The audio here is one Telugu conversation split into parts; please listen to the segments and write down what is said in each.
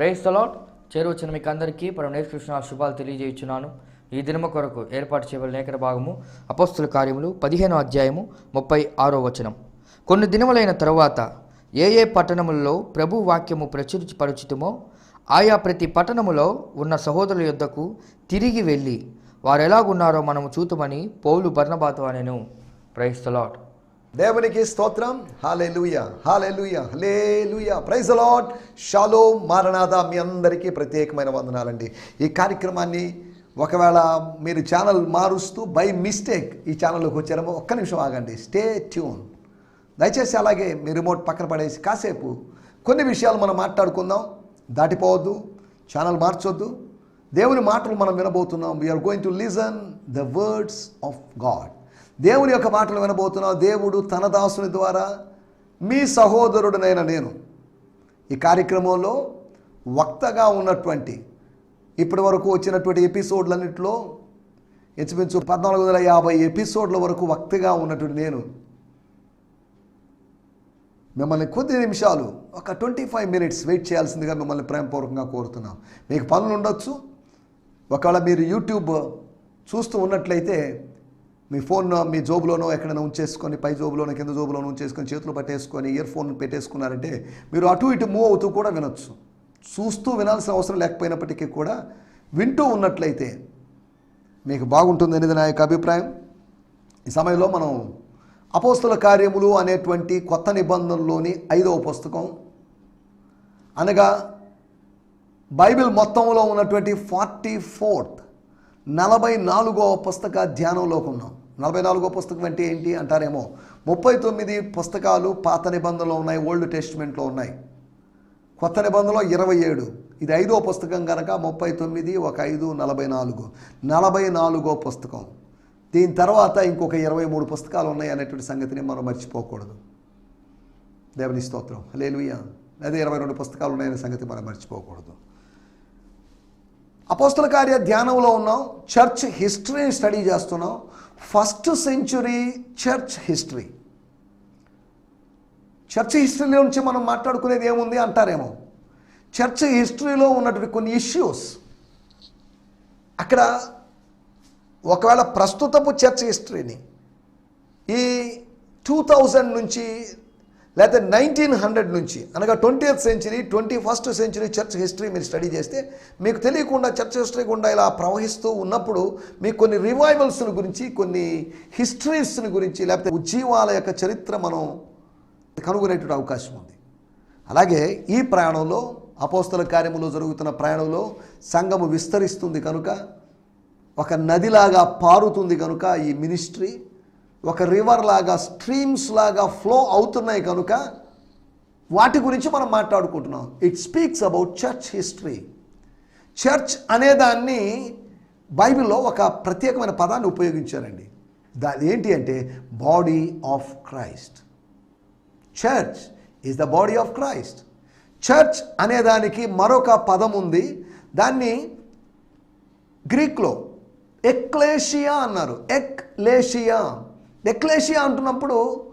ప్రైస్ తలాట్ చేరువచ్చిన మీకు అందరికీ పరం కృష్ణ శుభాలు తెలియజేయుచున్నాను. ఈ దినము కొరకు ఏర్పాటు చేయబడిన లేఖన భాగము అపస్తుల కార్యములు పదిహేనో అధ్యాయము ముప్పై ఆరో వచనం. కొన్ని దినములైన తరువాత ఏ ఏ పట్టణములలో ప్రభు వాక్యము ప్రచురించపరుచితమో ఆయా ప్రతి పట్టణములో ఉన్న సహోదరుల యొద్దకు తిరిగి వెళ్ళి వారు ఎలాగున్నారో మనము చూతుమని పౌలు బర్ణబాతు అనేను. ప్రైస్ తలాట్ దేవునికి స్తోత్రం. హాలెలుయ హలే hallelujah praise lord shalom maranatha మీ అందరికీ ప్రత్యేకమైన వందనాలండి. ఈ కార్యక్రమాన్ని ఒకవేళ మీరు ఛానల్ మారుస్తూ బై మిస్టేక్ ఈ ఛానల్లోకి వచ్చారేమో ఒక్క నిమిషం ఆగండి. స్టే ట్యూన్ దయచేసి అలాగే మీ రిమోట్ పక్కన పడేసి కాసేపు కొన్ని విషయాలు మనం మాట్లాడుకుందాం. దాటిపోవద్దు. ఛానల్ మార్చొద్దు. దేవుని మాటలు మనం వినబోతున్నాం. We're going to listen the words of God దేవుని యొక్క మాటలు వినబోతున్నావు. దేవుడు తన దాసుని ద్వారా మీ సహోదరుడినైన నేను ఈ కార్యక్రమంలో వక్తగా ఉన్నటువంటి ఇప్పటి వరకు వచ్చినటువంటి ఎపిసోడ్లన్నింటిలో ఇంచుమించు పద్నాలుగు వందల యాభై ఎపిసోడ్ల వరకు వక్తగా ఉన్నటువంటి నేను మిమ్మల్ని కొద్ది నిమిషాలు ఒక ట్వంటీ ఫైవ్ మినిట్స్ వెయిట్ చేయాల్సిందిగా మిమ్మల్ని ప్రేమపూర్వకంగా కోరుతున్నాం. మీకు పనులు ఉండొచ్చు. ఒకవేళ మీరు యూట్యూబ్ చూస్తూ ఉన్నట్లయితే మీ ఫోన్ మీ జోబులోనో ఎక్కడైనా ఉంచేసుకొని పై జోబులోనో కింద జోబులోనో ఉంచేసుకొని చేతులు పట్టేసుకొని ఇయర్ ఫోన్ పెట్టేసుకున్నారంటే మీరు అటు ఇటు మూవ్ అవుతూ కూడా వినొచ్చు. చూస్తూ వినాల్సిన అవసరం లేకపోయినప్పటికీ కూడా వింటూ ఉన్నట్లయితే మీకు బాగుంటుంది అనేది నా యొక్క అభిప్రాయం. ఈ సమయంలో మనం అపోస్తుల కార్యములు అనేటువంటి కొత్త నిబంధనలోని ఐదవ పుస్తకం. అనగా బైబిల్ మొత్తంలో ఉన్నటువంటి ఫార్టీ ఫోర్త్ నలభై నాలుగవ పుస్తక ధ్యానంలోకి ఉన్నాం. నలభై నాలుగో పుస్తకం అంటే ఏంటి అంటారేమో ముప్పై తొమ్మిది పుస్తకాలు పాత నిబంధనలో ఉన్నాయి ఓల్డ్ టెస్ట్మెంట్లో ఉన్నాయి. కొత్త నిబంధనలో ఇరవై ఏడు ఇది ఐదో పుస్తకం కనుక ముప్పై తొమ్మిది ఒక ఐదు నలభై నాలుగు. నలభై నాలుగో పుస్తకం. దీని తర్వాత ఇంకొక ఇరవై మూడు పుస్తకాలు ఉన్నాయి అనేటువంటి సంగతిని మనం మర్చిపోకూడదు. దేవుని స్తోత్రం. లేలుయ్య అదే ఇరవై రెండు పుస్తకాలు ఉన్నాయనే సంగతి మనం మర్చిపోకూడదు. అపోస్తల కార్య ధ్యానంలో ఉన్నాం చర్చ్ హిస్టరీని స్టడీ చేస్తున్నాం first century church history. Church హిస్టరీలో నుంచి మనం మాట్లాడుకునేది ఏముంది అంటారేమో? చర్చ్ హిస్టరీలో ఉన్నటువంటి కొన్ని ఇష్యూస్. అక్కడ ఒకవేళ ప్రస్తుతపు చర్చ్ హిస్టరీని ఈ టూ థౌజండ్ నుంచి లేకపోతే నైన్టీన్ హండ్రెడ్ నుంచి అనగా twenty century twenty first century church history మీరు స్టడీ చేస్తే మీకు తెలియకుండా చర్చ్ హిస్టరీ గుండా ఇలా ప్రవహిస్తూ ఉన్నప్పుడు మీకు కొన్ని రివైవల్స్ని గురించి కొన్ని హిస్టరీస్ని గురించి లేకపోతే ఉజ్జీవాల యొక్క చరిత్ర మనం కనుగొనేటువంటి అవకాశం ఉంది. అలాగే ఈ ప్రయాణంలో అపోస్తల కార్యములో జరుగుతున్న ప్రయాణంలో సంఘము విస్తరిస్తుంది కనుక ఒక నదిలాగా పారుతుంది కనుక ఈ మినిస్ట్రీ ఒక రివర్ లాగా స్ట్రీమ్స్ లాగా ఫ్లో అవుతున్నాయి కనుక వాటి గురించి మనం మాట్లాడుకుంటున్నాం. It speaks about church history church అనేదాన్ని బైబిల్లో ఒక ప్రత్యేకమైన పదాన్ని ఉపయోగించారండి. దాని ఏంటి అంటే body of Christ church is the body of Christ church అనేదానికి మరొక పదం ఉంది. దాన్ని గ్రీక్లో ఎక్లేషియా అన్నారు. ఎక్లేషియా. ఎక్లేషియా అంటున్నప్పుడు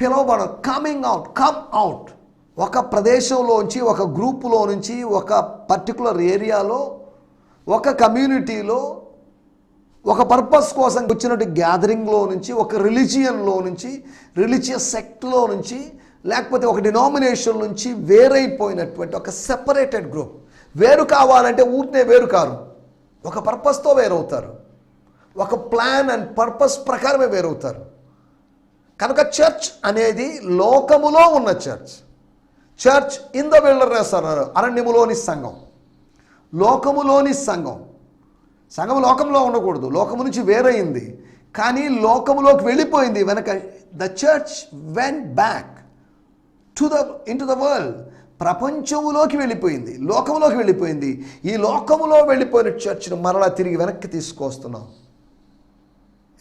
పిలవబడ కమింగ్ అవుట్ కమ్ అవుట్ ఒక ప్రదేశంలోంచి ఒక గ్రూపులో నుంచి ఒక పర్టికులర్ ఏరియాలో ఒక కమ్యూనిటీలో ఒక పర్పస్ కోసం వచ్చినట్టు గ్యాదరింగ్లో నుంచి ఒక రిలీజియన్లో నుంచి రిలీజియస్ సెక్ట్లో నుంచి లేకపోతే ఒక డినామినేషన్ నుంచి వేరైపోయినటువంటి ఒక సెపరేటెడ్ గ్రూప్ వేరు కావాలంటే ఊరినే వేరు కారు. ఒక పర్పస్తో వేరవుతారు. ఒక ప్లాన్ అండ్ పర్పస్ ప్రకారమే వేరవుతారు. కనుక చర్చ్ అనేది లోకములో ఉన్న church church in the wilderness అన్నారు అరణ్యములోని సంఘం. లోకములోని సంఘం. సంఘం లోకంలో ఉండకూడదు. లోకము నుంచి వేరైంది. కానీ లోకములోకి వెళ్ళిపోయింది. వెనక the church when back to the in to the world ప్రపంచములోకి వెళ్ళిపోయింది. లోకములోకి వెళ్ళిపోయింది. ఈ లోకములో వెళ్ళిపోయిన చర్చ్ను మరలా తిరిగి వెనక్కి తీసుకొస్తున్నాం.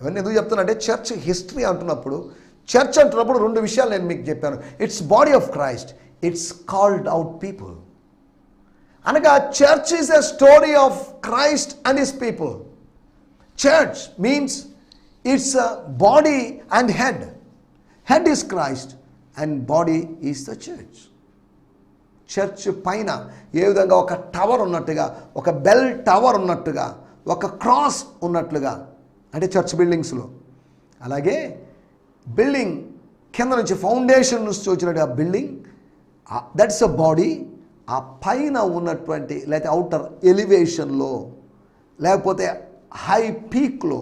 ఇవన్నీ ఎందుకు చెప్తున్నా అంటే చర్చ్ హిస్టరీ అంటున్నప్పుడు చర్చ్ అంటున్నప్పుడు రెండు విషయాలు నేను మీకు చెప్పాను. It's body of Christ it's called out people అనగా church is a story of Christ and his people church means it's body and head head is Christ and body is the church church పైన ఏ విధంగా ఒక టవర్ ఉన్నట్టుగా ఒక బెల్ టవర్ ఉన్నట్టుగా ఒక క్రాస్ ఉన్నట్లుగా అంటే చర్చ్ బిల్డింగ్స్లో. అలాగే బిల్డింగ్ కింద నుంచి ఫౌండేషన్ నుంచి వచ్చినట్టు ఆ బిల్డింగ్ దట్స్ అ బాడీ ఆ పైన ఉన్నటువంటి లేకపోతే అవుటర్ ఎలివేషన్లో లేకపోతే హై పీక్లో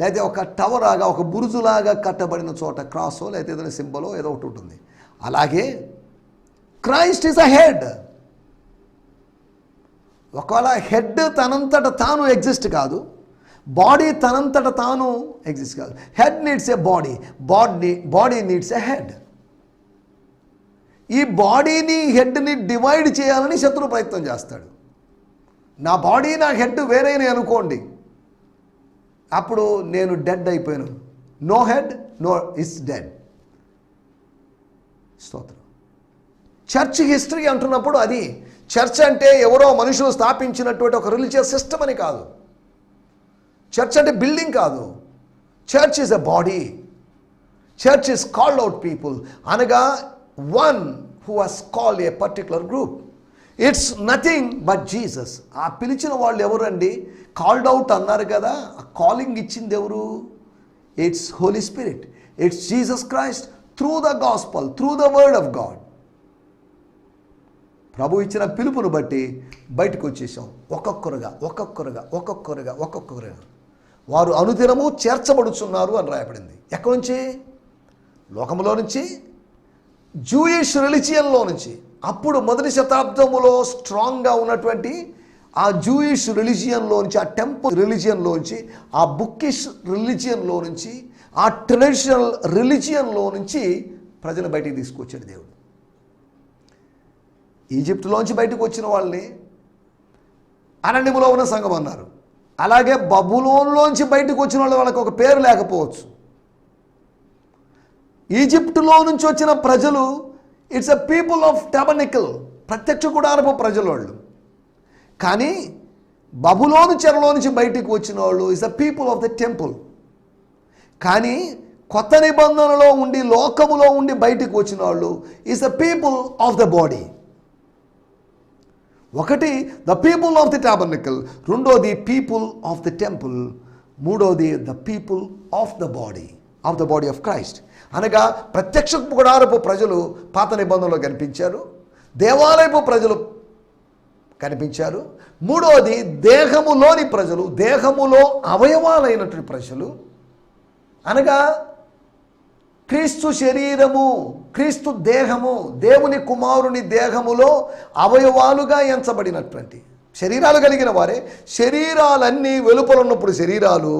లేకపోతే ఒక టవర్ లాగా ఒక బురుజులాగా కట్టబడిన చోట క్రాసో లేకపోతే ఏదైనా సింబలో ఏదో ఒకటి ఉంటుంది. అలాగే క్రైస్ట్ ఈజ్ అ హెడ్ ఒకవేళ హెడ్ తనంతట తాను ఎగ్జిస్ట్ కాదు బాడీ తనంతట తాను ఎగ్జిస్ట్ కాదు. Head needs a body body body needs a head ఈ బాడీని హెడ్ని డివైడ్ చేయాలని శత్రు ప్రయత్నం చేస్తాడు. నా బాడీ నా హెడ్ వేరైన అనుకోండి. అప్పుడు నేను డెడ్ అయిపోయాను. No head no is dead స్తోత్రం. చర్చ్ హిస్టరీ అంటున్నప్పుడు అది చర్చ్ అంటే ఎవరో మనుషులు స్థాపించినటువంటి ఒక రిలీజియస్ సిస్టమ్ అని కాదు. చర్చ్ అంటే బిల్డింగ్ కాదు. Church is a body church is called out people అనగా one who has called a particular group it's nothing but Jesus ఆ పిలిచిన వాళ్ళు ఎవరండి? కాల్డ్ అవుట్ అన్నారు కదా. ఆ కాలింగ్ ఇచ్చింది ఎవరు? It's Holy Spirit it's Jesus Christ through the gospel through the word of God ప్రభు ఇచ్చిన పిలుపును బట్టి బయటకు వచ్చేసాం. ఒక్కొక్కరుగా ఒక్కొక్కరుగా ఒక్కొక్కరుగా ఒక్కొక్కరుగా. వారు అనుదినము చేర్చబడుచున్నారు అని రాయబడింది. ఎక్కడి నుంచి? లోకంలో నుంచి జూయిష్ రిలిజియన్లో నుంచి. అప్పుడు మొదటి శతాబ్దములో స్ట్రాంగ్గా ఉన్నటువంటి ఆ జూయిష్ రిలిజియన్లో నుంచి ఆ టెంపుల్ రిలిజియన్లో నుంచి ఆ బుక్కిష్ రిలిజియన్లో నుంచి ఆ ట్రెడిషనల్ రిలిజియన్లో నుంచి ప్రజలు బయటికి తీసుకొచ్చాడు దేవుడు. ఈజిప్టులోంచి బయటకు వచ్చిన వాళ్ళని అరణ్యములో ఉన్న సంఘం అన్నారు. అలాగే బబులోన్లోంచి బయటకు వచ్చిన వాళ్ళు వాళ్ళకి ఒక పేరు లేకపోవచ్చు. ఈజిప్టులో నుంచి వచ్చిన ప్రజలు it's a people of tabernacle ప్రత్యక్ష గుడారపు ప్రజలు వాళ్ళు. కానీ బబులోను చెరలో నుంచి బయటికి వచ్చిన వాళ్ళు is the people of the temple కానీ కొత్త నిబంధనలో ఉండి లోకములో ఉండి బయటికి వచ్చిన వాళ్ళు is the people of the body ఒకటి the people of the tabernacle రెండోది పీపుల్ ఆఫ్ ది టెంపుల్ మూడోది the people of the body of the body of Christ అనగా ప్రత్యక్ష గుడారపు ప్రజలు పాత నిబంధనలో కనిపించారు. దేవాలయపు ప్రజలు కనిపించారు. మూడోది దేహములోని ప్రజలు దేహములో అవయవాలైనటువంటి ప్రజలు. అనగా క్రీస్తు శరీరము క్రీస్తు దేహము దేవుని కుమారుని దేహములో అవయవాలుగా ఎంచబడినటువంటి శరీరాలు కలిగిన వారే. శరీరాలన్నీ వెలుపల ఉన్నప్పుడు శరీరాలు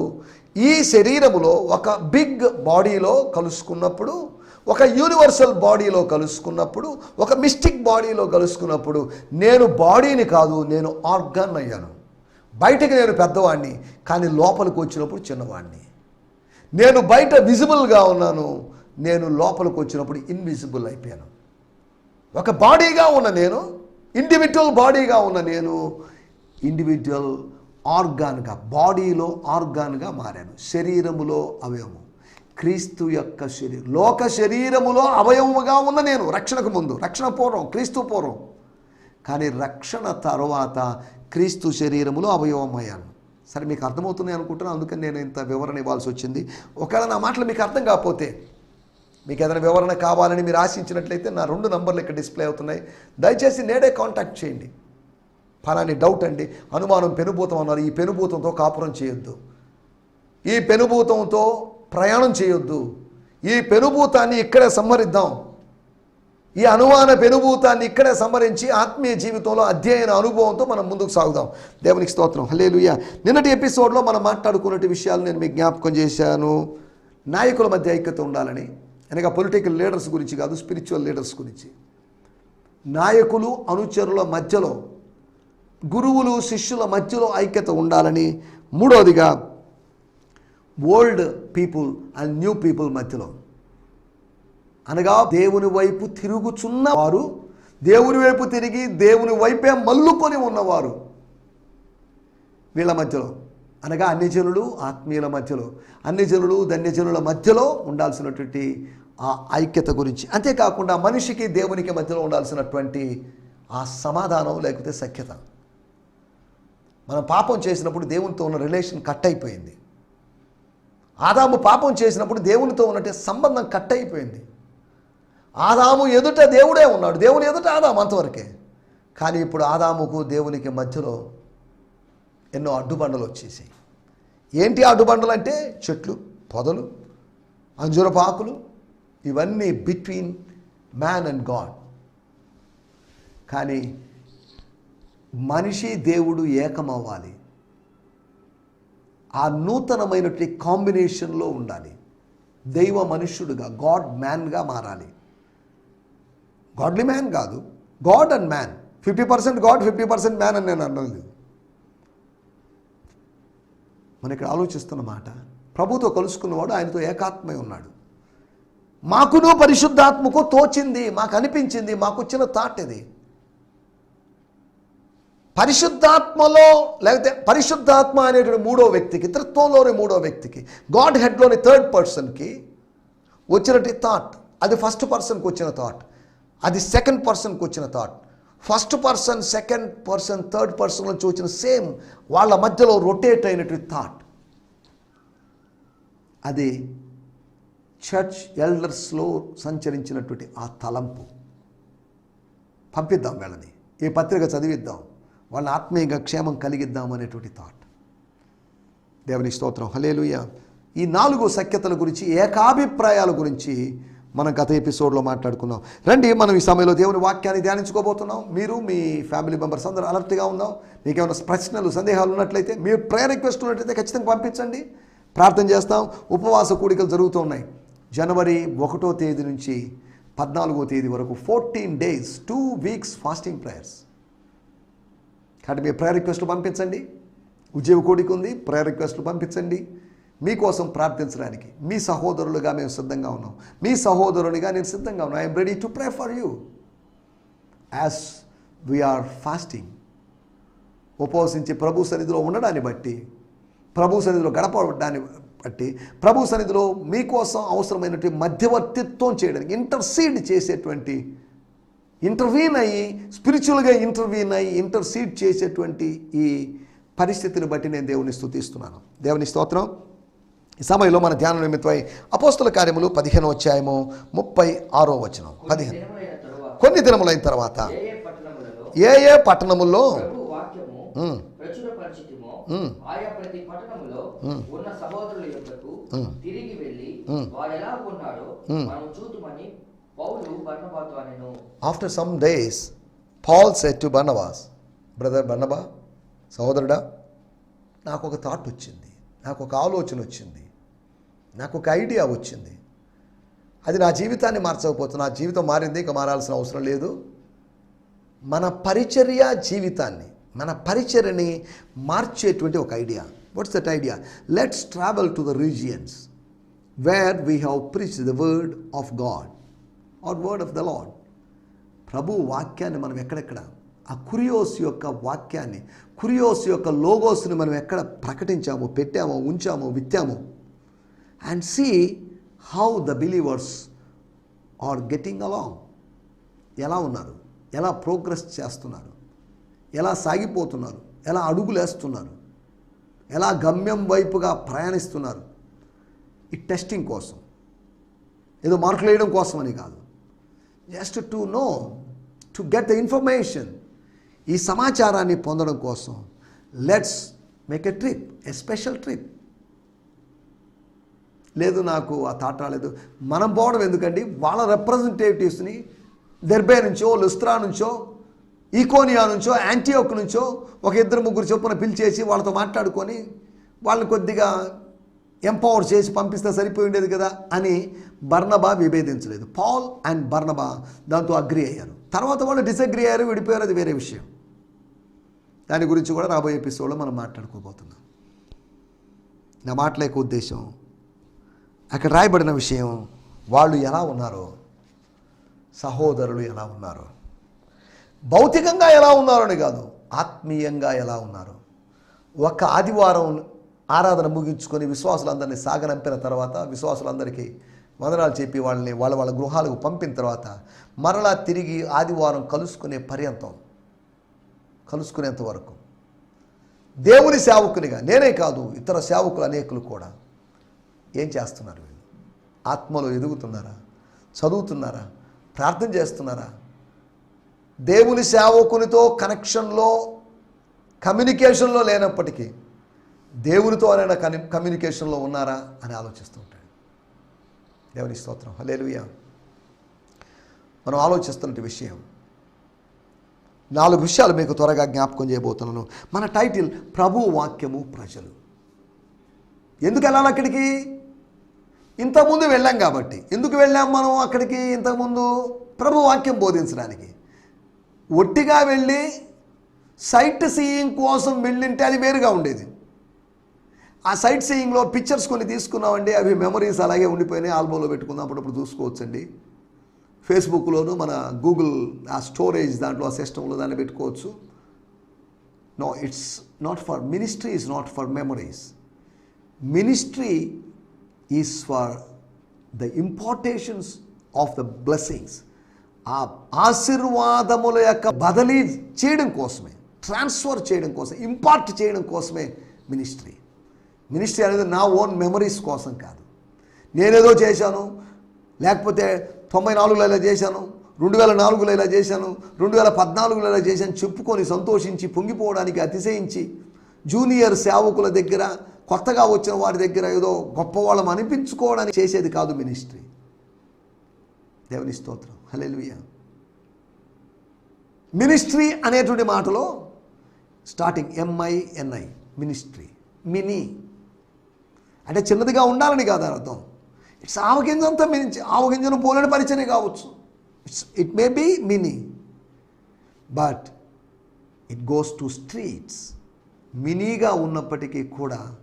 ఈ శరీరములో ఒక బిగ్ బాడీలో కలుసుకున్నప్పుడు ఒక యూనివర్సల్ బాడీలో కలుసుకున్నప్పుడు ఒక మిస్టిక్ బాడీలో కలుసుకున్నప్పుడు నేను బాడీని కాదు నేను ఆర్గాన్ అయ్యాను. బయటకి నేను పెద్దవాడిని కానీ లోపలికి వచ్చినప్పుడు చిన్నవాడిని నేను బయట విజిబుల్గా ఉన్నాను నేను లోపలికి వచ్చినప్పుడు ఇన్విజిబుల్ అయిపోయాను. ఒక బాడీగా ఉన్న నేను ఇండివిజువల్ బాడీగా ఉన్న నేను ఇండివిజువల్ ఆర్గాన్గా బాడీలో ఆర్గాన్గా మారాను. శరీరములో అవయవము. క్రీస్తు యొక్క శరీరం లోక శరీరములో అవయవముగా ఉన్న నేను రక్షణకు ముందు రక్షణ పూర్వం క్రీస్తు పూర్వం. కానీ రక్షణ తర్వాత క్రీస్తు శరీరములో అవయవమయ్యాను సరే మీకు అర్థమవుతున్నాయి అనుకుంటున్నాను అందుకని నేను ఇంత వివరణ ఇవ్వాల్సి వచ్చింది. ఒకవేళ నా మాటలు మీకు అర్థం కాకపోతే మీకు ఏదైనా వివరణ కావాలని మీరు ఆశించినట్లయితే నా రెండు నంబర్లు ఇక్కడ డిస్ప్లే అవుతున్నాయి. దయచేసి నేడే కాంటాక్ట్ చేయండి. ఫలాని డౌట్ అండి. అనుమానం పెనుభూతం అన్నారు. ఈ పెనుభూతంతో కాపురం చేయొద్దు. ఈ పెనుభూతంతో ప్రయాణం చేయొద్దు. ఈ పెనుభూతాన్ని ఇక్కడే సంహరిద్దాం. ఈ అనుమాన పెనుభూతాన్ని ఇక్కడే సంహరించి ఆత్మీయ జీవితంలో అధ్యయన అనుభవంతో మనం ముందుకు సాగుదాం. దేవునికి స్తోత్రం. హలేలుయ నిన్నటి ఎపిసోడ్లో మనం మాట్లాడుకున్నటి విషయాలు నేను మీకు జ్ఞాపకం చేశాను. నాయకుల మధ్య ఐక్యత ఉండాలని. అనగా పొలిటికల్ లీడర్స్ గురించి కాదు స్పిరిచువల్ లీడర్స్ గురించి. నాయకులు అనుచరుల మధ్యలో గురువులు శిష్యుల మధ్యలో ఐక్యత ఉండాలని మూడవదిగా old people and new people మధ్యలో. అనగా దేవుని వైపు తిరుగుచున్న వారు దేవుని వైపు తిరిగి దేవుని వైపే మల్లుకొని ఉన్నవారు వీళ్ళ మధ్యలో. అనగా అన్యజనులు ఆత్మీయుల మధ్యలో అన్ని జనులు ధన్యజనుల మధ్యలో ఉండాల్సినటువంటి ఆ ఐక్యత గురించి. అంతేకాకుండా మనిషికి దేవునికి మధ్యలో ఉండాల్సినటువంటి ఆ సమాధానం లేకపోతే సఖ్యత. మనం పాపం చేసినప్పుడు దేవునితో ఉన్న రిలేషన్ కట్ అయిపోయింది. ఆదాము పాపం చేసినప్పుడు దేవునితో ఉన్నట్టు సంబంధం కట్ అయిపోయింది. ఆదాము ఎదుట దేవుడే ఉన్నాడు. దేవుని ఎదుట ఆదాము అంతవరకే. కానీ ఇప్పుడు ఆదాముకు దేవునికి మధ్యలో ఎన్నో అడ్డుబండలు వచ్చేసాయి. ఏంటి అడ్డుబండలు అంటే చెట్లు పొదలు అంజురపాకులు ఇవన్నీ బిట్వీన్ మ్యాన్ అండ్ గాడ్ కానీ మనిషి దేవుడు ఏకమవ్వాలి. ఆ నూతనమైనటువంటి కాంబినేషన్లో ఉండాలి. దైవ మనుష్యుడుగా గాడ్ మ్యాన్గా మారాలి. గాడ్లీ మ్యాన్ కాదు God and man fifty percent God fifty percent man అని నేను అనలేదు. మనం ఇక్కడ ఆలోచిస్తున్న మాట ప్రభుతో కలుసుకున్నవాడు ఆయనతో ఏకాత్మై ఉన్నాడు. మాకును పరిశుద్ధాత్మకు తోచింది మాకు అనిపించింది మాకు వచ్చిన థాట్ ఇది. పరిశుద్ధాత్మలో లేకపోతే పరిశుద్ధాత్మ అనేటువంటి మూడో వ్యక్తికి త్రిత్వంలోని మూడో వ్యక్తికి గాడ్ హెడ్లోని థర్డ్ పర్సన్కి వచ్చినటువంటి థాట్ అది ఫస్ట్ పర్సన్కి వచ్చిన థాట్ అది సెకండ్ పర్సన్కి వచ్చిన thought first person second person third person నుంచి వచ్చిన సేమ్ వాళ్ళ మధ్యలో రొటేట్ అయినటువంటి థాట్ అది చర్చ్ ఎల్డర్స్లో సంచరించినటువంటి ఆ తలంపు. పంపిద్దాం వీళ్ళని. ఈ పత్రిక చదివిద్దాం. వాళ్ళ ఆత్మీయంగా క్షేమం కలిగిద్దాం అనేటువంటి థాట్ దేవుని స్తోత్రం. హలేలుయ ఈ నాలుగు సఖ్యతల గురించి ఏకాభిప్రాయాల గురించి మనం గత ఎపిసోడ్లో మాట్లాడుకున్నాం. రండి మనం ఈ సమయంలో దేవుని వాక్యాన్ని ధ్యానించుకోబోతున్నాం. మీరు మీ ఫ్యామిలీ మెంబర్స్ అందరూ అలర్ట్గా ఉన్నాం. మీకు ఏమైనా ప్రశ్నలు సందేహాలు ఉన్నట్లయితే మీరు ప్రేయర్ రిక్వెస్ట్ ఉన్నట్లయితే ఖచ్చితంగా పంపించండి. ప్రార్థన చేస్తాం. ఉపవాస కూడికలు జరుగుతూ ఉన్నాయి. జనవరి ఒకటో తేదీ నుంచి పద్నాలుగో తేదీ వరకు fourteen days two weeks fasting prayers. కాబట్టి మీ ప్రేయర్ రిక్వెస్ట్లు పంపించండి. ఉద్యోగ కూడికి ఉంది. ప్రేయర్ రిక్వెస్ట్లు పంపించండి. మీకోసం ప్రార్థించడానికి మీ సహోదరులుగా మేము సిద్ధంగా ఉన్నాం. మీ సహోదరునిగా నేను సిద్ధంగా ఉన్నాను. I'm ready to pray for you as we're fasting ఉపవసించి ప్రభు సన్నిధిలో ఉండడాన్ని బట్టి ప్రభు సన్నిధిలో గడపడాన్ని బట్టి ప్రభు సన్నిధిలో మీకోసం అవసరమైనటువంటి మధ్యవర్తిత్వం చేయడానికి ఇంటర్సీడ్ చేసేటువంటి ఇంటర్వ్యూన్ అయ్యి స్పిరిచువల్గా ఇంటర్వ్యూన్ అయ్యి ఇంటర్సీడ్ చేసేటువంటి ఈ పరిస్థితిని బట్టి నేను దేవుని స్థుతిస్తున్నాను. దేవుని స్తోత్రం. ఈ సమయంలో మన ధ్యానం నిమిత్తమై అపోస్తుల కార్యములు పదిహేను అధ్యాయము ముప్పై ఆరో వచనం. పదిహేను. కొన్ని దినములైన తర్వాత ఏ ఏ పట్టణములలో after some days Paul set to Barnabas brother బర్నబా సహోదరుడా నాకు ఒక థాట్ వచ్చింది. నాకు ఒక ఆలోచన వచ్చింది. నాకు ఒక ఐడియా వచ్చింది. అది నా జీవితాన్ని మార్చకపోతే నా జీవితం మారింది ఇంకా మారాల్సిన అవసరం లేదు. మన పరిచర్య జీవితాన్ని మన పరిచర్యని మార్చేటువంటి ఒక idea. What's that idea let's travel to the regions where we have preach the word of God or word of the lord ప్రభు వాక్యాన్ని మనం ఎక్కడెక్కడ ఆ కురియోస్ యొక్క వాక్యాన్ని కురియోస్ యొక్క లోగోస్ని మనం ఎక్కడ ప్రకటించామో పెట్టామో ఉంచామో విత్తామో and see how the believers are getting along ఎలా ఉన్నారు? ఎలా ప్రోగ్రెస్ చేస్తున్నారు? ఎలా సాగిపోతున్నారు? ఎలా అడుగులేస్తున్నారు? ఎలా గమ్యం వైపుగా ప్రయాణిస్తున్నారు? ఈ టెస్టింగ్ కోసం. ఏదో మార్కులు వేయడం కోసమని కాదు. Just to know to get the information ఈ సమాచారాన్ని పొందడం కోసం let's make a trip a special trip లేదు నాకు ఆ థాట్ రాలేదు. మనం పోవడం ఎందుకండి? వాళ్ళ రిప్రజెంటేటివ్స్ని దెర్బే నుంచో లుస్త్రా నుంచో ఈకోనియా నుంచో యాంటీయోక్ నుంచో ఒక ఇద్దరు ముగ్గురు చొప్పున పిలిచేసి వాళ్ళతో మాట్లాడుకొని వాళ్ళని కొద్దిగా ఎంపవర్ చేసి పంపిస్తే సరిపోయి ఉండేది కదా అని బర్ణబా విభేదించలేదు. పాల్ అండ్ బర్ణబా దాంతో అగ్రి అయ్యారు. తర్వాత వాళ్ళు డిసగ్రీ అయ్యారు విడిపోయారు అది వేరే విషయం. దాని గురించి కూడా రాబోయే ఎపిసోడ్లో మనం మాట్లాడుకోబోతున్నాం. నా మాటలేక ఉద్దేశం అక్కడ రాయబడిన విషయం వాళ్ళు ఎలా ఉన్నారో సహోదరులు ఎలా ఉన్నారో. భౌతికంగా ఎలా ఉన్నారో అని కాదు ఆత్మీయంగా ఎలా ఉన్నారో. ఒక ఆదివారం ఆరాధన ముగించుకొని విశ్వాసులందరినీ సాగనంపిన తర్వాత విశ్వాసులందరికీ వందనాలు చెప్పి వాళ్ళని వాళ్ళ వాళ్ళ గృహాలకు పంపిన తర్వాత మరలా తిరిగి ఆదివారం కలుసుకునే పర్యంతం కలుసుకునేంత వరకు. దేవుని సేవకునిగా నేనే కాదు ఇతర సేవకులు అనేకులు కూడా. ఏం చేస్తున్నారు వీళ్ళు? ఆత్మలో ఎదుగుతున్నారా? చదువుతున్నారా? ప్రార్థన చేస్తున్నారా? దేవుని సేవకునితో కనెక్షన్లో కమ్యూనికేషన్లో లేనప్పటికీ దేవునితో అయినా కని కమ్యూనికేషన్లో ఉన్నారా అని ఆలోచిస్తూ ఉంటాడు. దేవుని స్తోత్రం. హలేలుయా మనం ఆలోచిస్తున్న విషయం నాలుగు విషయాలు మీకు త్వరగా జ్ఞాపకం చేయబోతున్నాను. మన టైటిల్ ప్రభు వాక్యము ప్రజలు. ఎందుకు వెళ్ళాలి అక్కడికి? ఇంతకుముందు వెళ్ళాం కాబట్టి. ఎందుకు వెళ్ళాం మనం అక్కడికి? ఇంతకుముందు ప్రభు వాక్యం బోధించడానికి. ఒట్టిగా వెళ్ళి సైట్ సీయింగ్ కోసం వెళ్ళింటే అది వేరుగా ఉండేది. ఆ సైట్ సీయింగ్లో పిక్చర్స్ కొన్ని తీసుకున్నామండి. అవి మెమరీస్ అలాగే ఉండిపోయినాయి. ఆల్బమ్లో పెట్టుకుందాం అప్పుడప్పుడు చూసుకోవచ్చండి. ఫేస్బుక్లోను మన గూగుల్ ఆ స్టోరేజ్ దాంట్లో ఆ సిస్టంలో దాన్ని పెట్టుకోవచ్చు. No it's not for ministry is not for memories. Ministry is for the impartations of the blessings ఆ ఆశీర్వాదముల యొక్క బదిలీ చేయడం కోసమే ట్రాన్స్ఫర్ చేయడం కోసం ఇంపార్ట్ చేయడం కోసమే మినిస్ట్రీ మినిస్ట్రీ అనేది నా ఓన్ మెమరీస్ కోసం కాదు. నేనేదో చేశాను లేకపోతే తొంభై నాలుగులో ఇలా చేశాను రెండు వేల నాలుగులో ఇలా చేశాను రెండు వేల పద్నాలుగులో ఇలా చేశాను చెప్పుకొని సంతోషించి పొంగిపోవడానికి అతిశయించి జూనియర్ సేవకుల దగ్గర కొత్తగా వచ్చిన వారి దగ్గర ఏదో గొప్పవాళ్ళం అనిపించుకోవడానికి చేసేది కాదు మినిస్ట్రీ. దేవుని స్తోత్రం. హల్లెలూయా. మినిస్ట్రీ అనేటువంటి మాటలో స్టార్టింగ్ ఎంఐఎన్ఐ మినిస్ట్రీ మినీ. అంటే చిన్నదిగా ఉండాలని కాదు అర్థం. ఇట్స్ ఆవగింజంతా మించి ఆవగింజను పోలేని పరిచయం కావచ్చు. It's it may be mini. But it goes to streets మినీగా ఉన్నప్పటికీ కూడా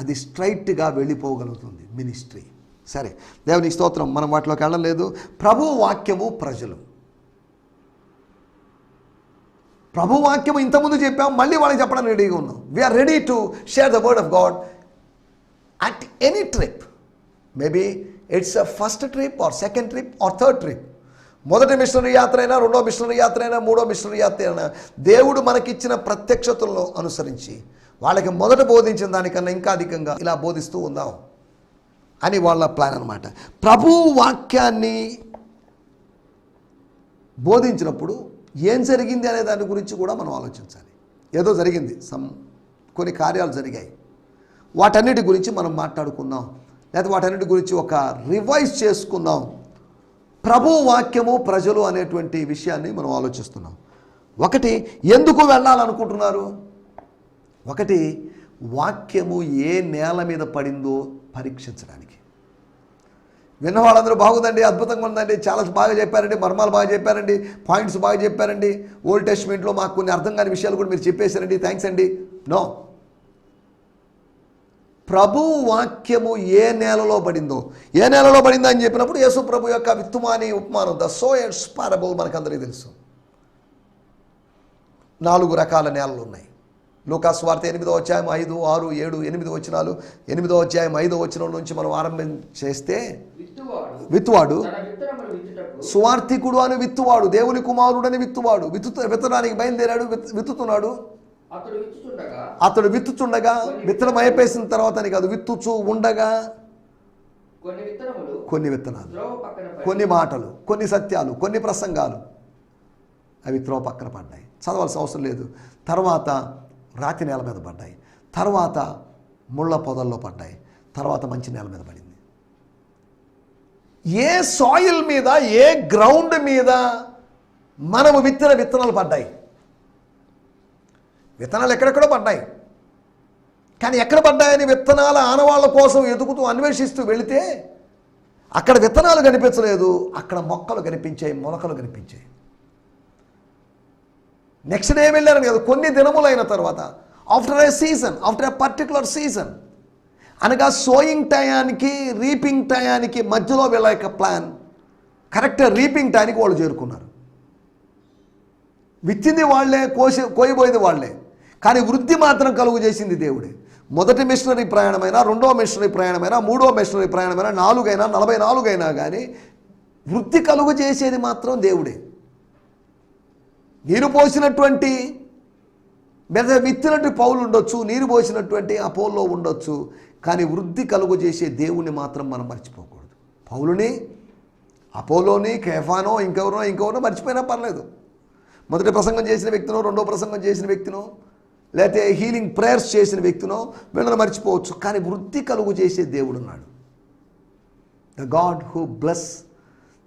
అది స్ట్రైట్గా వెళ్ళిపోగలుగుతుంది మినిస్ట్రీ. సరే దేవుని స్తోత్రం మనం వాటిలోకి వెళ్ళలేదు ప్రభు వాక్యము ప్రజలు. ప్రభు వాక్యము ఇంతకుముందు చెప్పాం మళ్ళీ వాళ్ళకి చెప్పడానికి రెడీగా ఉన్నాం. We are ready to share the word of God at any trip maybe it's a first trip or second trip or third trip మొదటి మిషనరీ యాత్ర అయినా రెండో మిషనరీ యాత్ర అయినా మూడో మిషనరీ యాత్ర అయినా దేవుడు మనకిచ్చిన ప్రత్యక్షతలను అనుసరించి వాళ్ళకి మొదట బోధించిన దానికన్నా ఇంకా అధికంగా ఇలా బోధిస్తూ ఉందాం అని వాళ్ళ ప్లాన్ అనమాట ప్రభు వాక్యాన్ని బోధించినప్పుడు ఏం జరిగింది అనే దాని గురించి కూడా మనం ఆలోచించాలి. ఏదో జరిగింది. సమ్ కొన్ని కార్యాలు జరిగాయి. వాటన్నిటి గురించి మనం మాట్లాడుకుందాం. లేదా వాటన్నిటి గురించి ఒక రివైజ్ చేసుకుందాం. ప్రభు వాక్యము ప్రజలు అనేటువంటి విషయాన్ని మనం ఆలోచిస్తున్నాం. ఒకటి ఎందుకు వెళ్ళాలనుకుంటున్నారు? ఒకటి వాక్యము ఏ నేల మీద పడిందో పరీక్షించడానికి. విన్న వాళ్ళందరూ బాగుందండి అద్భుతంగా ఉందండి చాలా బాగా చెప్పారండి మర్మాలు బాగా చెప్పారండి పాయింట్స్ బాగా చెప్పారండి ఓల్డ్ టెస్ట్మెంట్లో మాకు కొన్ని అర్థం కాని విషయాలు కూడా మీరు చెప్పేశారండి థ్యాంక్స్ అండి. నో. ప్రభు వాక్యము ఏ నేలలో పడిందో ఏ నేలలో పడిందో అని చెప్పినప్పుడు యేసు ప్రభు యొక్క విత్తుమాని ఉపమానం ద సో సోయర్స్ పారబుల్ మనకందరికీ తెలుసు. నాలుగు రకాల నేలలు ఉన్నాయి. లూకాస్ వార్త ఎనిమిదో అధ్యాయం ఐదు ఆరు ఏడు ఎనిమిది వచనాలు. ఎనిమిదో అధ్యాయం ఐదో వచనం నుంచి మనం ఆరంభం చేస్తే విత్తువాడు సువార్థికుడు అని విత్తువాడు దేవుని కుమారుడని విత్తువాడు. విత్తు విత్తడానికి బయలుదేరాడు విత్- విత్తుతున్నాడు. అతడు విత్తుచుండగా విత్తనం అయిపోయిన తర్వాత అని కాదు విత్తుచు ఉండగా కొన్ని విత్తనాలు. కొన్ని మాటలు కొన్ని సత్యాలు కొన్ని ప్రసంగాలు అవి త్రో పక్కన పడ్డాయి. చదవాల్సిన అవసరం లేదు. తర్వాత రాతి నేల మీద పడ్డాయి. తర్వాత ముళ్ళ పొదల్లో పడ్డాయి. తర్వాత మంచి నేల మీద పడింది. ఏ సాయిల్ మీద ఏ గ్రౌండ్ మీద మనము విత్తిన విత్తనాలు పడ్డాయి. విత్తనాలు ఎక్కడెక్కడో పడ్డాయి. కానీ ఎక్కడ పడ్డాయని విత్తనాల ఆనవాళ్ళ కోసం ఎదుగుతూ అన్వేషిస్తూ వెళితే అక్కడ విత్తనాలు కనిపించలేదు అక్కడ మొక్కలు కనిపించాయి మొలకలు కనిపించాయి. నెక్స్ట్ డే వెళ్ళారని కదా కొన్ని దినములైన తర్వాత after a season after a particular season అనగా సోయింగ్ టయానికి రీపింగ్ టయానికి మధ్యలో వీళ్ళ యొక్క ప్లాన్ కరెక్ట్ రీపింగ్ టయానికి వాళ్ళు చేరుకున్నారు. విత్తింది వాళ్ళే కోసి కోయబోయేది వాళ్ళే. కానీ వృద్ధి మాత్రం కలుగు చేసింది దేవుడే. మొదటి మిషనరీ ప్రయాణమైనా రెండో మిషనరీ ప్రయాణమైనా మూడో మిషనరీ ప్రయాణమైనా నాలుగైనా నలభై నాలుగైనా కానీ వృత్తి కలుగు చేసేది మాత్రం దేవుడే. నీరు పోసినటువంటి మెద విత్తినట్టు పౌలు ఉండొచ్చు నీరు పోసినటువంటి అపోల్లో ఉండొచ్చు కానీ వృద్ధి కలుగు చేసే దేవుణ్ణి మాత్రం మనం మర్చిపోకూడదు. పౌలుని అపోలోని కేఫానో ఇంకెవరో ఇంకెవరో మర్చిపోయినా పర్లేదు. మొదటి ప్రసంగం చేసిన వ్యక్తినో రెండో ప్రసంగం చేసిన వ్యక్తినో లేకపోతే హీలింగ్ ప్రేయర్స్ చేసిన వ్యక్తినో వీళ్ళని మర్చిపోవచ్చు కానీ వృద్ధి కలుగు చేసే దేవుడు ఉన్నాడు. The God who bless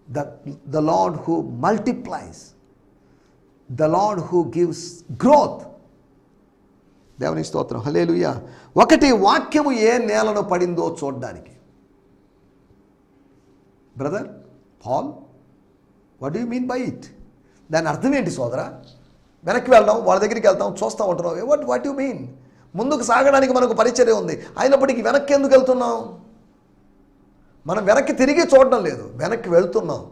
the the lord who multiplies. The lord who gives growth దేవుని స్తోత్రం. హలేలుయ ఒకటి వాక్యము ఏ నేలను పడిందో చూడడానికి. Brother Paul what you mean by it దాని అర్థం ఏంటి సోదరా? వెనక్కి వెళ్దాం వాళ్ళ దగ్గరికి వెళ్తాం చూస్తూ ఉంటున్నాం. వాట్ వాట్ యు మీన్ ముందుకు సాగడానికి మనకు పరిచర్య ఉంది. అయినప్పటికీ వెనక్కి ఎందుకు వెళ్తున్నాం? మనం వెనక్కి తిరిగి చూడడం లేదు. వెనక్కి వెళ్తున్నాం.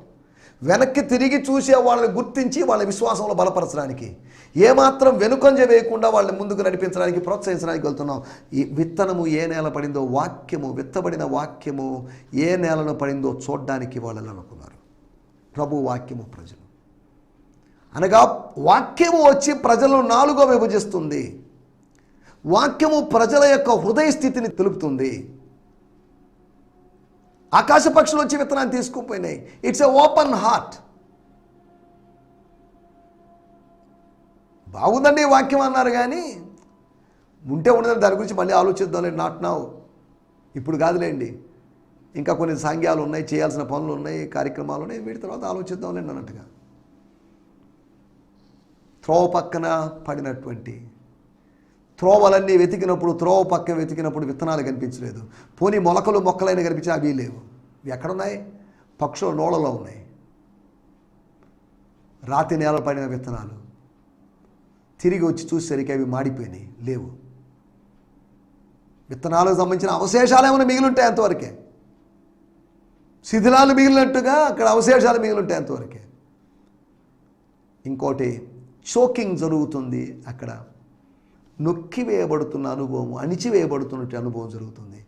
వెనక్కి తిరిగి చూసే వాళ్ళని గుర్తించి వాళ్ళ విశ్వాసంలో బలపరచడానికి. ఏమాత్రం వెనుకంజ వేయకుండా వాళ్ళని ముందుకు నడిపించడానికి ప్రోత్సహించడానికి వెళ్తున్నాం. ఈ విత్తనము ఏ నేల పడిందో వాక్యము విత్తబడిన వాక్యము ఏ నేలను పడిందో చూడడానికి వాళ్ళు అనుకున్నారు ప్రభు వాక్యము ప్రజలు. అనగా వాక్యము వచ్చి ప్రజలను నాలుగో విభజిస్తుంది వాక్యము ప్రజల యొక్క హృదయ స్థితిని తెలుపుతుంది. ఆకాశ పక్షులు వచ్చి విత్తనాన్ని తీసుకుపోయినాయి. ఇట్స్ ఎ ఓపెన్ హార్ట్ బాగుందండి వాక్యం అన్నారు కానీ ఉంటే ఉండదని దాని గురించి మళ్ళీ ఆలోచిద్దాంలే నాట్ నౌ ఇప్పుడు కాదులేండి. ఇంకా కొన్ని సాంగ్యాలు ఉన్నాయి చేయాల్సిన పనులు ఉన్నాయి కార్యక్రమాలు ఉన్నాయి వీటి తర్వాత ఆలోచిద్దాంలేండి అన్నట్టుగా. త్రోవ పక్కన పడినటువంటి త్రోవలన్నీ వెతికినప్పుడు త్రోవ పక్క వెతికినప్పుడు విత్తనాలు కనిపించలేదు. పోనీ మొలకలు మొక్కలైన కనిపించి అవి లేవు. ఇవి ఎక్కడున్నాయి? పక్షుల నోళ్ళలో ఉన్నాయి. రాతి నేల పడిన విత్తనాలు. తిరిగి వచ్చి చూసేసరికి అవి మాడిపోయినాయి లేవు. విత్తనాలకు సంబంధించిన అవశేషాలు ఏమైనా మిగిలింటాయి అంతవరకే? శిథిలాలు మిగిలినట్టుగా అక్కడ అవశేషాలు మిగిలింటాయి అంతవరకే. ఇంకోటి చోకింగ్ జరుగుతుంది అక్కడ. నొక్కివేయబడుతున్న అనుభవం అణిచివేయబడుతున్నట్టు అనుభవం జరుగుతుంది.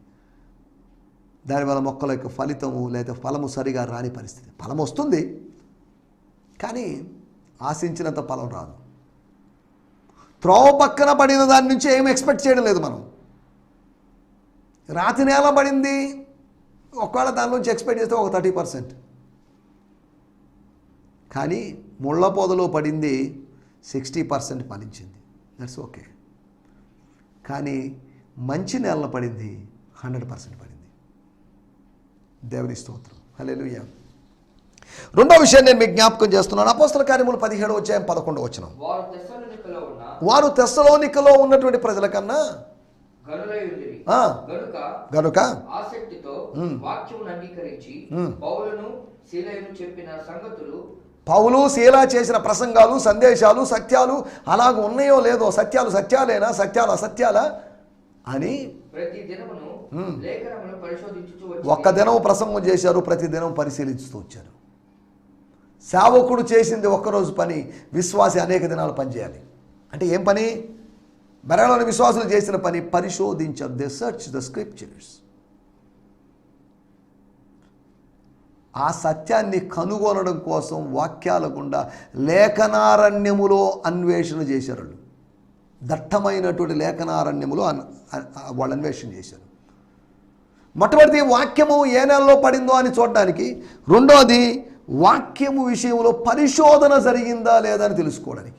దానివల్ల మొక్కల యొక్క ఫలితము లేదా ఫలము సరిగా రాని పరిస్థితి. ఫలం వస్తుంది కానీ ఆశించినంత ఫలం రాదు. త్రోవ పక్కన పడిన దాని నుంచి ఏం ఎక్స్పెక్ట్ చేయడం లేదు మనం. రాతి నేల పడింది ఒకవేళ దాని నుంచి ఎక్స్పెక్ట్ చేస్తే ఒక థర్టీ పర్సెంట్. కానీ ముళ్ళ పొదలో పడింది సిక్స్టీ పర్సెంట్ ఫలించింది. దట్స్ ఓకే కానీ మంచి నేల పడింది హండ్రెడ్ పర్సెంట్ పడింది. దేవుని స్తోత్రం. హల్లెలూయ. రెండో విషయం నేను మీకు జ్ఞాపకం చేస్తున్నాను. అపోస్తల కార్యములు పదిహేడు వచ్చాయం పదకొండు వచ్చిన వారు తెస్సలోనికలో ఉన్నటువంటి ప్రజల కన్నా గనుక ఆసక్తితో. వాక్యమును అంగీకరించి. పౌలను చెప్పిన సంగతులు పౌలు శీలా చేసిన ప్రసంగాలు సందేశాలు సత్యాలు అలాగ ఉన్నాయో లేదో సత్యాలు సత్యాలేనా సత్యాలు అసత్యాలా అని ఒక్క దినం ప్రసంగం చేశారు ప్రతి దినం పరిశీలిస్తూ వచ్చారు. సేవకుడు చేసింది ఒక్కరోజు పని విశ్వాసి అనేక దినాలు పనిచేయాలి. అంటే ఏం పని? బెరలోని విశ్వాసులు చేసిన పని పరిశోధించారు దే సర్చ్ ద స్క్రిప్చర్స్ ఆ సత్యాన్ని కనుగొనడం కోసం వాక్యాల గుండా లేఖనారణ్యములో అన్వేషణ చేశారు దట్టమైనటువంటి లేఖనారణ్యములో అన్- వాళ్ళు అన్వేషణ చేశారు. మొట్టమొదటి వాక్యము ఏ నెలలో పడిందో అని చూడడానికి రెండోది వాక్యము విషయంలో పరిశోధన జరిగిందా లేదా అని తెలుసుకోవడానికి.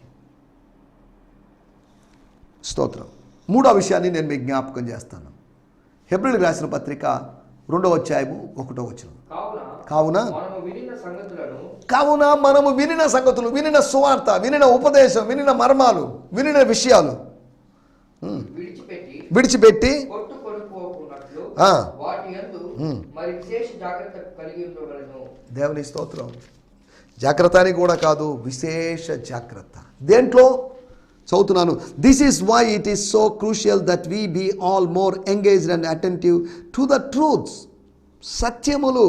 స్తోత్రం. మూడో విషయాన్ని నేను మీకు జ్ఞాపకం చేస్తాను. హెబ్రిల్ రాసిన పత్రిక రెండో అధ్యాయము ఒకటో వచ్చిన కావున కావున మనము వినిన సంగతులు వినిన సువార్త వినిన ఉపదేశం వినిన మర్మాలు వినిన విషయాలు విడిచిపెట్టి దేవుని స్తోత్రం. జాగ్రత్త అని కూడా కాదు విశేష జాగ్రత్త. దేంట్లో? చదువుతున్నాను. This is why it is so crucial that we be all more engaged and attentive to the truths సత్యములు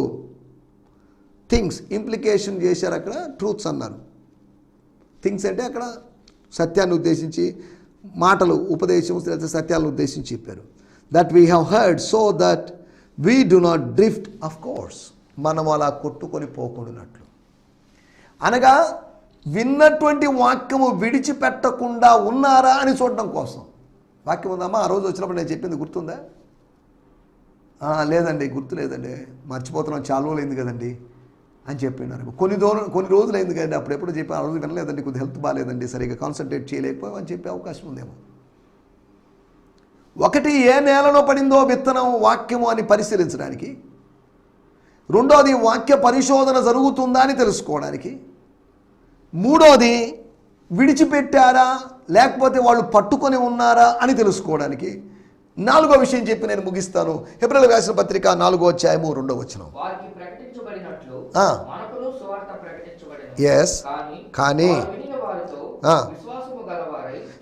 things implication చేశారు అక్కడ ట్రూత్స్ అన్నారు. థింగ్స్ అంటే అక్కడ సత్యాన్ని ఉద్దేశించి మాటలు ఉపదేశం లేదా సత్యాలను ఉద్దేశించి చెప్పారు. That we have heard so that we do not drift off course మనం అలా కొట్టుకొని పోకుండానట్లు. అనగా విన్నటువంటి వాక్యము విడిచిపెట్టకుండా ఉన్నారా అని చూడడం కోసం. వాక్యం ఉందమ్మా ఆ రోజు వచ్చినప్పుడు నేను చెప్పింది గుర్తుందా? లేదండి గుర్తు లేదండి. మర్చిపోతున్నాం చాలా రోజులైంది కదండి అని చెప్పినారు. కొన్ని దూరం కొన్ని రోజులు అయింది కదండి అప్పుడు ఎప్పుడు చెప్పి ఆ రోజు వినలేదండి కొద్ది హెల్త్ బాగాలేదండి సరిగ్గా కాన్సన్ట్రేట్ చేయలేకపోయాం అని చెప్పే అవకాశం ఉందేమో. ఒకటి ఏ నేలలో పడిందో విత్తనం వాక్యము అని పరిశీలించడానికి. రెండోది వాక్య పరిశోధన జరుగుతుందా అని తెలుసుకోవడానికి. మూడోది విడిచిపెట్టారా? లేకపోతే వాళ్ళు పట్టుకొని ఉన్నారా అని తెలుసుకోవడానికి. నాలుగో విషయం చెప్పి నేను ముగిస్తాను. ఏప్రిల్ రాసిన పత్రిక నాలుగో అధ్యాయము రెండో ప్రకటించబడిన. ఎస్ కానీ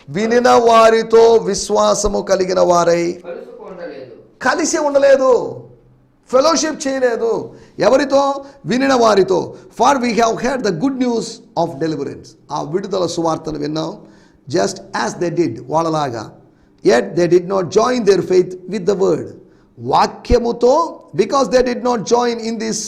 వినిన వారితో. విశ్వాసము కలిగిన వారై కలిసి ఉండలేదు. ఫెలోషిప్ చేయలేదు. ఎవరితో? వినిన వారితో. For we have had the good news of deliverance ఆ విడుదల సువార్తను విన్నాం. జస్ట్ యాజ్ దే డిడ్ వాళ్ళలాగా. Yet they did not join their faith with the word వాక్యముతో because they did not join in this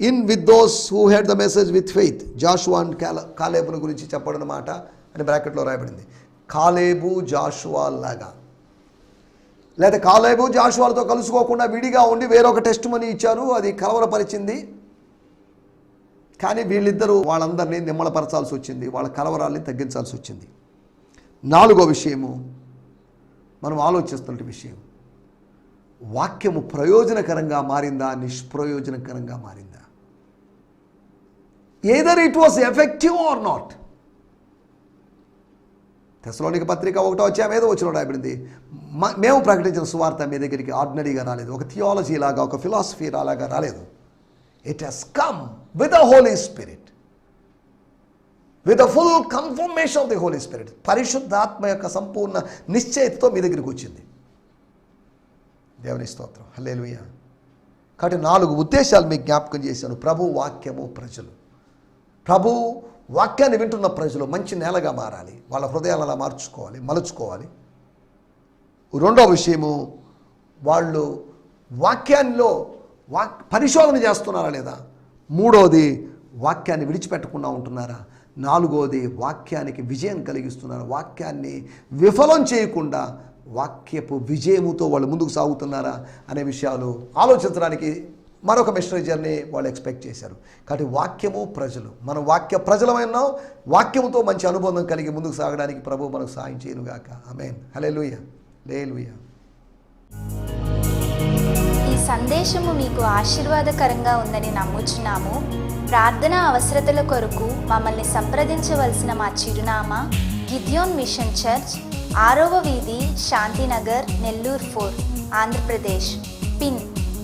in with those who had the message with faith Joshua and కాల కాలేబుల గురించి చెప్పడం మాట అని బ్రాకెట్లో రాయబడింది. కాలేబు జాషువా లాగా. లేదా కాలేబు జాషువాలతో కలుసుకోకుండా విడిగా ఉండి వేరొక టెస్ట్ మనీ ఇచ్చారు. అది కలవరపరిచింది. కానీ వీళ్ళిద్దరూ వాళ్ళందరినీ నిమ్మలపరచాల్సి వచ్చింది. వాళ్ళ కలవరాల్ని తగ్గించాల్సి వచ్చింది. నాలుగో విషయము మనం ఆలోచిస్తున్న విషయం. వాక్యము ప్రయోజనకరంగా మారిందా నిష్ప్రయోజనకరంగా మారిందా? Either it was effective or not తెసలోనికి పత్రిక ఒకటో వచ్చా ఏదో వచ్చిన రాయబడింది. మేము ప్రకటించిన సువార్త మీ దగ్గరికి ఆర్డినరీగా రాలేదు. ఒక థియాలజీ లాగా ఒక ఫిలాసఫీ లాగా రాలేదు. It has come with a Holy Spirit with a full confirmation of the Holy Spirit పరిశుద్ధాత్మ యొక్క సంపూర్ణ నిశ్చయితతో మీ దగ్గరికి వచ్చింది. దేవుని స్తోత్రం. హల్లెలూయా కాబట్టి నాలుగు ఉద్దేశాలు మీకు జ్ఞాపకం చేశాను. ప్రభు వాక్యము ప్రజలు. ప్రభు వాక్యాన్ని వింటున్న ప్రజలు మంచి నేలగా మారాలి. వాళ్ళ హృదయాలు అలా మార్చుకోవాలి మలుచుకోవాలి. రెండో విషయము వాళ్ళు వాక్యాల్లో వాక్ పరిశోధన చేస్తున్నారా లేదా? మూడోది వాక్యాన్ని విడిచిపెట్టకుండా ఉంటున్నారా? నాలుగోది వాక్యానికి విజయం కలిగిస్తున్నారా? వాక్యాన్ని విఫలం చేయకుండా వాక్యపు విజయముతో వాళ్ళు ముందుకు సాగుతున్నారా? అనే విషయాలు ఆలోచించడానికి మరొక మిషనరీ జర్నీ వాళ్ళు ఎక్స్పెక్ట్ చేశారు. కాబట్టి వాక్యము ప్రజలు. మనం వాక్య ప్రజలమైన వాక్యముతో మంచి అనుబంధం కలిగి ముందుకు సాగడానికి ప్రభు మనకు సాయం చేయనుగాక. అమేన్ హలే లూయ లే లూయ ఈ సందేశము మీకు ఆశీర్వాదకరంగా ఉందని నమ్ముచున్నాము. ప్రార్థన అవసరతల కొరకు మమ్మల్ని సంప్రదించవలసిన మా చిరునామా గిద్యోన్ మిషన్ చర్చ్ ఆరవ వీధి శాంతినగర్ నెల్లూరు ఫోర్ ఆంధ్రప్రదేశ్. పిన్